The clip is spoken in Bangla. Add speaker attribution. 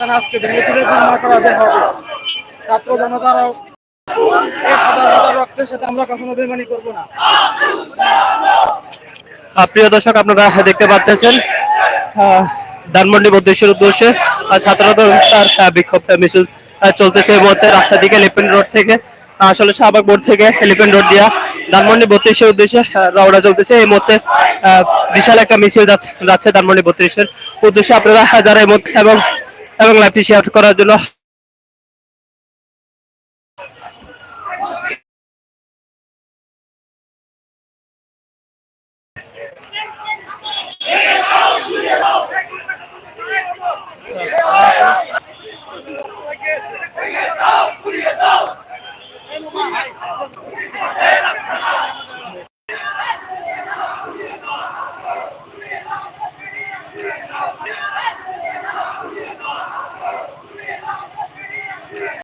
Speaker 1: আজকে ভেঙে চুরে বিনিময় হবে। ছাত্র হাজার হাজার রক্তের সাথে আমরা কখনো বেমানি করব না।
Speaker 2: প্রিয় দর্শক, আপনারা দেখতে পাচ্ছেন ধানমন্ডি বদ্দেশের উদ্দেশ্যে ছাত্ররা তার বিক্ষোভ মিছিল চলতেছে এই মুহূর্তে রাস্তা দিকে এলিফেন্ট রোড থেকে আসলে শাহবাগ মোড় থেকে এলিফেন্ট রোড দিয়া ধানমন্ডি বত্রিশের উদ্দেশ্যে রওনা চলতেছে। এই মুহূর্তে বিশাল একটা মিছিল যাচ্ছে যাচ্ছে ধানমন্ডি বত্রিশের উদ্দেশ্যে। আপনারা যারা এই মুহূর্তে এবং এবং লাইভটি শেয়ার করার জন্য